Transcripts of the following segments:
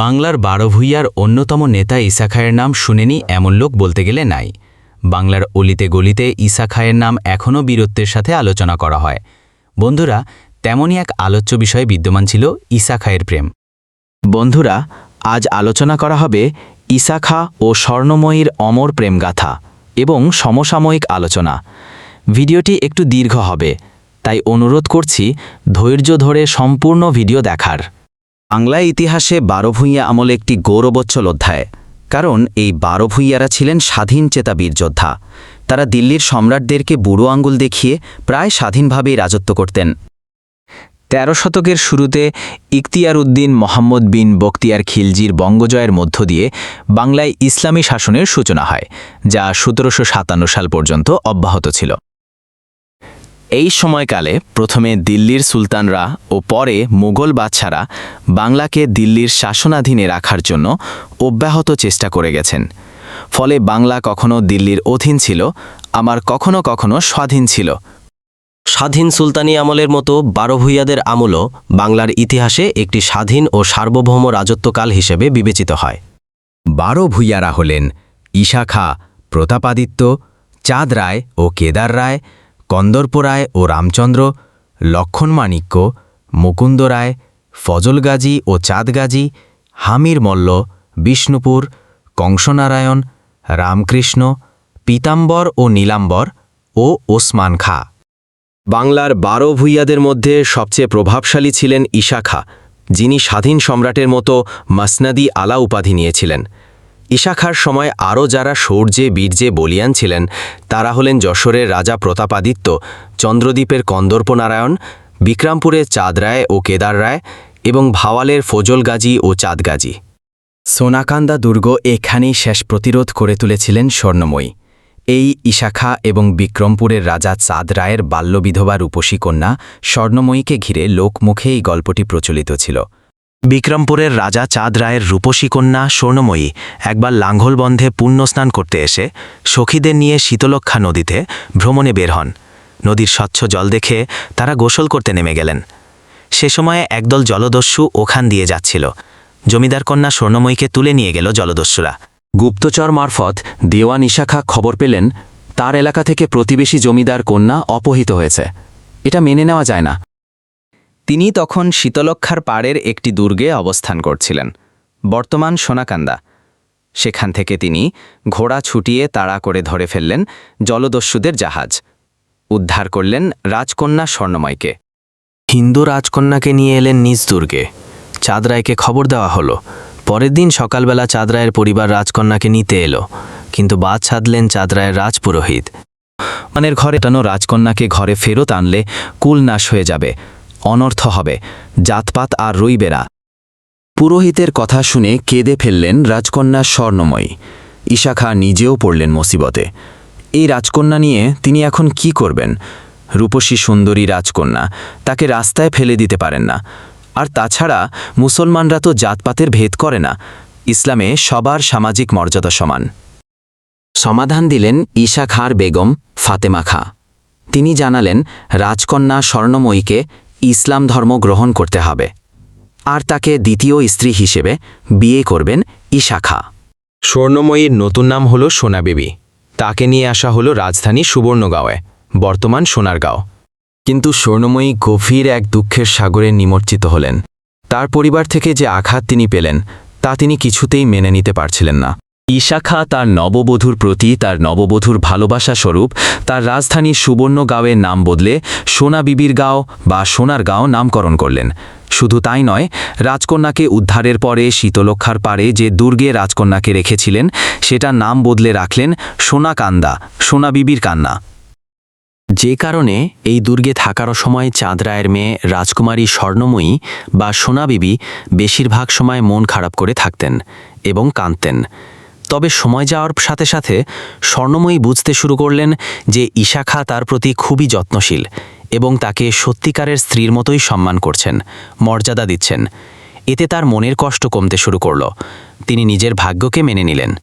বাংলার বারো ভূঁইয়ার অন্যতম নেতা ঈসা খায়ের নাম শুনেনি এমন লোক বলতে গেলে নাই। বাংলার অলিতে গলিতে ঈসা খায়ের নাম এখনও বীরত্বের সাথে আলোচনা করা হয়। বন্ধুরা, তেমনই এক আলোচ্য বিষয়ে বিদ্যমান ছিল ঈসা খায়ের প্রেম। বন্ধুরা, আজ আলোচনা করা হবে ইসাখা ও স্বর্ণময়ীর অমর প্রেমগাথা এবং সমসাময়িক আলোচনা। ভিডিওটি একটু দীর্ঘ হবে, তাই অনুরোধ করছি ধৈর্য ধরে সম্পূর্ণ ভিডিও দেখার। বাংলা ইতিহাসে বারো ভূঁইয়া আমলে একটি গৌরবোচ্ছল অধ্যায়। কারণ এই বারো ভূঁইয়ারা ছিলেন স্বাধীন চেতা বীর যোদ্ধা। তারা দিল্লির সম্রাটদেরকে বুড়ো আঙ্গুল দেখিয়ে প্রায় স্বাধীনভাবেই রাজত্ব করতেন। তেরো শতকের শুরুতে ইখতিয়ার উদ্দিন মোহাম্মদ বিন বখতিয়ার খিলজির বঙ্গজয়ের মধ্য দিয়ে বাংলায় ইসলামী শাসনের সূচনা হয়, যা সতেরোশো সাতান্ন সাল পর্যন্ত অব্যাহত ছিল। এই সময়কালে প্রথমে দিল্লির সুলতানরা ও পরে মুঘল বাদশারা বাংলাকে দিল্লির শাসনাধীনে রাখার জন্য অব্যাহত চেষ্টা করে গেছেন। ফলে বাংলা কখনো দিল্লির অধীন ছিল আমার কখনো কখনো স্বাধীন ছিল। স্বাধীন সুলতানি আমলের মতো বারো ভূঁইয়াদের আমলও বাংলার ইতিহাসে একটি স্বাধীন ও সার্বভৌম রাজত্বকাল হিসেবে বিবেচিত হয়। বারো ভূঁইয়ারা হলেন ঈশা খা প্রতাপাদিত্য চাঁদ রায় ও কেদার রায় কন্দর্প রায় ও রামচন্দ্র, লক্ষণ মাণিক্য, মুকুন্দ রায়, ফজল গাজী ও চাঁদ গাজী, হামির মল্ল, বিষ্ণুপুর, কংসনারায়ণ, রামকৃষ্ণ, পীতাম্বর ও নীলাম্বর ও ওসমান খা। বাংলার বারো ভূঁইয়াদের মধ্যে সবচেয়ে প্রভাবশালী ছিলেন ঈশা খা, যিনি স্বাধীন সম্রাটের মতো মাসনাদি আলা উপাধি নিয়েছিলেন। ঈশা খার সময় আরও যারা শৌর্যে, বীর্যে বলিয়ান ছিলেন, তারা হলেন যশোরের রাজা প্রতাপাদিত্য, চন্দ্রদ্বীপের কন্দর্পনারায়ণ, বিক্রামপুরের চাঁদ রায় ও কেদার রায় এবং ভাওয়ালের ফজল গাজী ও চাঁদ গাজী সোনাকান্দা দুর্গ এখানেই শেষ প্রতিরোধ করে তুলেছিলেন স্বর্ণময়ী। এই ইশাখা এবং বিক্রমপুরের রাজা চাঁদ রায়ের বাল্যবিধবা রূপসী কন্যা স্বর্ণময়ীকে ঘিরে লোকমুখে এই গল্পটি প্রচলিত ছিল। বিক্রমপুরের রাজা চাঁদ রায়ের রূপসী কন্যা স্বর্ণময়ী একবার লাঙ্ঘলবন্ধে পুণ্যস্নান করতে এসে সখীদের নিয়ে শীতলক্ষা নদীতে ভ্রমণে বের হন। নদীর স্বচ্ছ জল দেখে তারা গোসল করতে নেমে গেলেন। সে সময়ে একদল জলদস্যু ওখান দিয়ে যাচ্ছিল। জমিদার কন্যা স্বর্ণময়ীকে তুলে নিয়ে গেল জলদস্যুরা। গুপ্তচর মারফত দেওয়ান ইশাখা খবর পেলেন, তার এলাকা থেকে প্রতিবেশী জমিদার কন্যা অপহিত হয়েছে। এটা মেনে নেওয়া যায় না। তিনি তখন শীতলক্ষার পাড়ের একটি দুর্গে অবস্থান করছিলেন, বর্তমান সোনাকান্দা। সেখান থেকে তিনি ঘোড়া ছুটিয়ে তাড়া করে ধরে ফেললেন জলদস্যুদের জাহাজ, উদ্ধার করলেন রাজকন্যা স্বর্ণময়কে। হিন্দু রাজকন্যাকে নিয়ে এলেন নিজ দুর্গে। চাঁদরায়কে খবর দেওয়া হলো। পরের দিন সকালবেলা চাঁদরায়ের পরিবার রাজকন্যাকে নিতে এলো, কিন্তু বাদ ছাদলেন চাঁদরায়ের রাজপুরোহিত। মানের ঘরে টানো রাজকন্যাকে ঘরে ফেরত আনলে কুল নাশ হয়ে যাবে। অনর্থ হবে, জাতপাত আর রইবে না। পুরোহিতের কথা শুনে কেঁদে ফেললেন রাজকন্যা স্বর্ণময়ী। ঈশা ঈশাখা নিজেও পড়লেন মুসিবতে। এই রাজকন্যা নিয়ে তিনি এখন কি করবেন? রূপসী সুন্দরী রাজকন্যা, তাকে রাস্তায় ফেলে দিতে পারেন না। আর তাছাড়া মুসলমানরা তো জাতপাতের ভেদ করে না। ইসলামে সবার সামাজিক মর্যাদা সমান। সমাধান দিলেন ঈশা খাঁর বেগম ফাতেমা খাঁ। তিনি জানালেন, রাজকন্যা স্বর্ণময়ীকে ইসলাম ধর্ম গ্রহণ করতে হবে। আর তাকে দ্বিতীয় স্ত্রী হিসেবে বিয়ে করবেন ইশাখা। স্বর্ণময়ীর নতুন নাম হল সোনাবেবী তাকে নিয়ে আসা হল রাজধানী সুবর্ণগাঁওয়ে, বর্তমান সোনারগাঁও। কিন্তু স্বর্ণময়ী গভীর এক দুঃখের সাগরে নিমজ্জিত হলেন। তার পরিবার থেকে যে আঘাত তিনি পেলেন, তা তিনি কিছুতেই মেনে নিতে পারছিলেন না। ঈশাখা তার নববধূর প্রতি তার নববধূর ভালোবাসা স্বরূপ তার রাজধানী সুবর্ণগাঁওয়ের নাম বদলে সোনা বিবির গাঁও বা সোনার গাঁও নামকরণ করলেন। শুধু তাই নয়, রাজকন্যাকে উদ্ধারের পরে শীতলক্ষার পারে যে দুর্গে রাজকন্যাকে রেখেছিলেন সেটা নাম বদলে রাখলেন সোনাকান্দা সোনা বিবির কান্না। যে কারণে এই দুর্গে থাকার সময় চাঁদ রায়ের মেয়ে রাজকুমারী স্বর্ণময়ী বা সোনাবিবি বেশিরভাগ সময় মন খারাপ করে থাকতেন এবং কাঁদতেন। তবে সময় যাওয়ার সাথে সাথে স্বর্ণময়ী বুঝতে শুরু করলেন যে ঈশাখা তার প্রতি খুবই যত্নশীল এবং তাকে সত্যিকারের স্ত্রীর মতোই সম্মান করছেন, মর্যাদা দিচ্ছেন। এতে তার মনের কষ্ট কমতে শুরু করল। তিনি নিজের ভাগ্যকে মেনে নিলেন।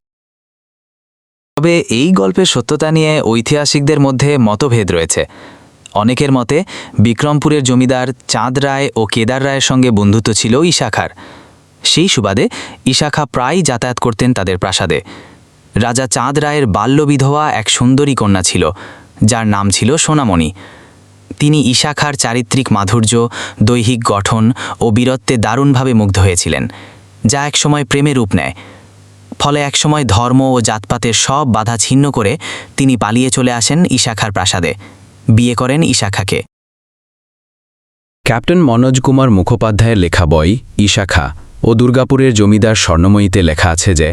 তবে এই গল্পের সত্যতা নিয়ে ঐতিহাসিকদের মধ্যে মতভেদ রয়েছে। অনেকের মতে বিক্রমপুরের জমিদার চাঁদ রায় ও কেদার রায়ের সঙ্গে বন্ধুত্ব ছিল ঈশাখার। সেই সুবাদে ঈশা খাঁ প্রায়ই যাতায়াত করতেন তাদের প্রাসাদে। রাজা চাঁদ রায়ের বাল্য বিধবা এক সুন্দরী কন্যা ছিল, যার নাম ছিল সোনামণি। তিনি ঈশা খাঁর চারিত্রিক মাধুর্য, দৈহিক গঠন ও বীরত্বে দারুণভাবে মুগ্ধ হয়েছিলেন, যা একসময় প্রেমে রূপ নেয়। ফলে একসময় ধর্ম ও জাতপাতের সব বাধা ছিন্ন করে তিনি পালিয়ে চলে আসেন ঈশাখার প্রাসাদে। বিয়ে করেন ঈশাখাকে ক্যাপ্টেন মনোজ কুমার মুখোপাধ্যায়ের লেখা বই ঈশাখা ও দুর্গাপুরের জমিদার স্বর্ণময়ীতে লেখা আছে যে,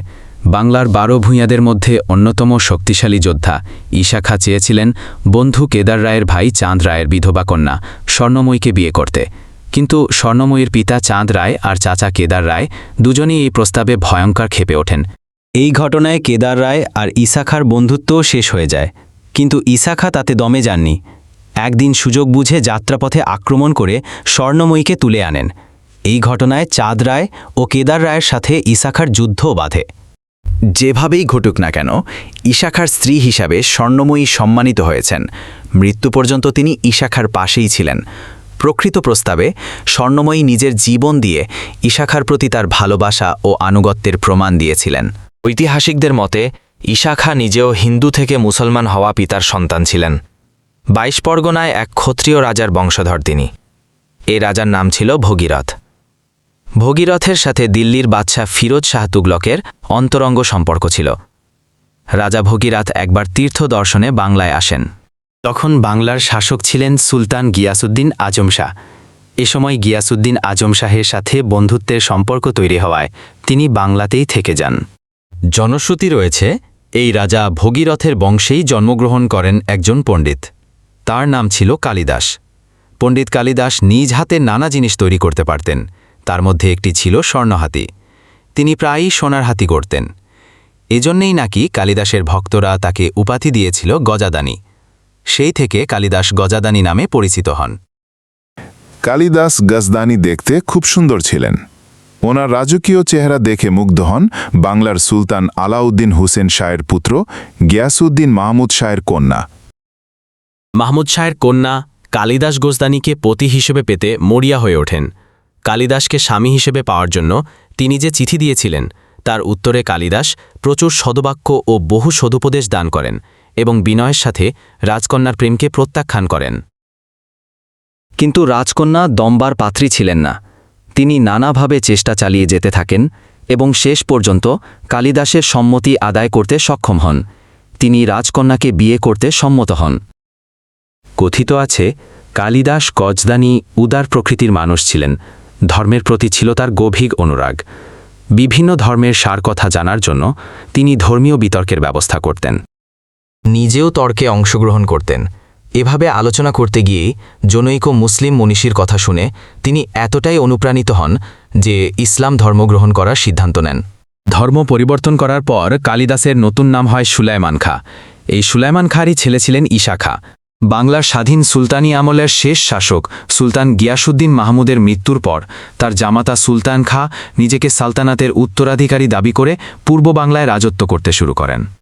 বাংলার বারো ভূঁইয়াদের মধ্যে অন্যতম শক্তিশালী যোদ্ধা ঈশাখা চেয়েছিলেন বন্ধু কেদার রায়ের ভাই চাঁদ রায়ের বিধবা কন্যা স্বর্ণময়ীকে বিয়ে করতে। কিন্তু স্বর্ণময়ীর পিতা চাঁদ রায় আর চাচা কেদার রায় দুজনেই এই প্রস্তাবে ভয়ঙ্কর ক্ষেপে ওঠেন। এই ঘটনায় কেদার রায় আর ইসাখার বন্ধুত্বও শেষ হয়ে যায়। কিন্তু ইসাখা তাতে দমে যাননি। একদিন সুযোগ বুঝে যাত্রাপথে আক্রমণ করে স্বর্ণময়ীকে তুলে আনেন। এই ঘটনায় চাঁদ রায় ও কেদার রায়ের সাথে ইসাখার যুদ্ধও বাধে। যেভাবেই ঘটুক না কেন ঈশাখার স্ত্রী হিসাবে স্বর্ণময়ী সম্মানিত হয়েছেন। মৃত্যু পর্যন্ত তিনি ঈশাখার পাশেই ছিলেন। প্রকৃত প্রস্তাবে স্বর্ণময়ী নিজের জীবন দিয়ে ঈশাখার প্রতি তার ভালোবাসা ও আনুগত্যের প্রমাণ দিয়েছিলেন। ঐতিহাসিকদের মতে ঈশাখা নিজেও হিন্দু থেকে মুসলমান হওয়া পিতার সন্তান ছিলেন। বাইশ পরগনায় এক ক্ষত্রিয় রাজার বংশধর তিনি। এ রাজার নাম ছিল ভগীরথ। ভগীরথের সাথে দিল্লির বাদশাহ ফিরোজ শাহ তুগলকের অন্তরঙ্গ সম্পর্ক ছিল। রাজা ভগীরথ একবার তীর্থ দর্শনে বাংলায় আসেন। তখন বাংলার শাসক ছিলেন সুলতান গিয়াসুদ্দিন আজম শাহ। এ সময় গিয়াসুদ্দিন আজম শাহের সাথে বন্ধুত্বের সম্পর্ক তৈরি হওয়ায় তিনি বাংলাতেই থেকে যান। জনশ্রুতি রয়েছে, এই রাজা ভগীরথের বংশেই জন্মগ্রহণ করেন একজন পণ্ডিত। তার নাম ছিল কালিদাস। পণ্ডিত কালিদাস নিজ হাতে নানা জিনিস তৈরি করতে পারতেন। তার মধ্যে একটি ছিল স্বর্ণহাতি। তিনি প্রায়ই সোনার হাতি করতেন এজন্যেই নাকি কালিদাসের ভক্তরা তাকে উপাধি দিয়েছিল গজাদানি। সেই থেকে কালিদাস গজাদানি নামে পরিচিত হন। কালিদাস গজদানি দেখতে খুব সুন্দর ছিলেন। ওনার রাজকীয় চেহারা দেখে মুগ্ধ হন বাংলার সুলতান আলাউদ্দিন হুসেন শাহের পুত্র গিয়াসুদ্দিন মাহমুদ শাহের কন্যা। মাহমুদ শাহের কন্যা কালিদাস গোজদানিকে পতি হিসেবে পেতে মরিয়া হয়ে ওঠেন। কালিদাসকে স্বামী হিসেবে পাওয়ার জন্য তিনি যে চিঠি দিয়েছিলেন, তার উত্তরে কালিদাস প্রচুর সদবাক্য ও বহু সদুপদেশ দান করেন এবং বিনয়ের সাথে রাজকন্যার প্রেমকে প্রত্যাখ্যান করেন। কিন্তু রাজকন্যা দম্বার পাত্রী ছিলেন না। তিনি নানাভাবে চেষ্টা চালিয়ে যেতে থাকেন এবং শেষ পর্যন্ত কালিদাসের সম্মতি আদায় করতে সক্ষম হন। তিনি রাজকন্যাকে বিয়ে করতে সম্মত হন। কথিত আছে, কালিদাস গজদানি উদার প্রকৃতির মানুষ ছিলেন ধর্মের প্রতি ছিল তার গভীর অনুরাগ। বিভিন্ন ধর্মের সার কথা জানার জন্য তিনি ধর্মীয় বিতর্কের ব্যবস্থা করতেন। নিজেও তর্কে অংশগ্রহণ করতেন। এভাবে আলোচনা করতে গিয়েই জনৈক মুসলিম মনীষীর কথা শুনে তিনি এতটাই অনুপ্রাণিত হন যে ইসলাম ধর্মগ্রহণ করার সিদ্ধান্ত নেন। ধর্ম পরিবর্তন করার পর কালিদাসের নতুন নাম হয় সুলাইমান খা। এই সুলাইমান খাঁরই ছেলে ছিলেন ঈশা খা। বাংলার স্বাধীন সুলতানি আমলের শেষ শাসক সুলতান গিয়াসুদ্দিন মাহমুদের মৃত্যুর পর তার জামাতা সুলতান খা নিজেকে সালতানাতের উত্তরাধিকারী দাবি করে পূর্ব বাংলায় রাজত্ব করতে শুরু করেন।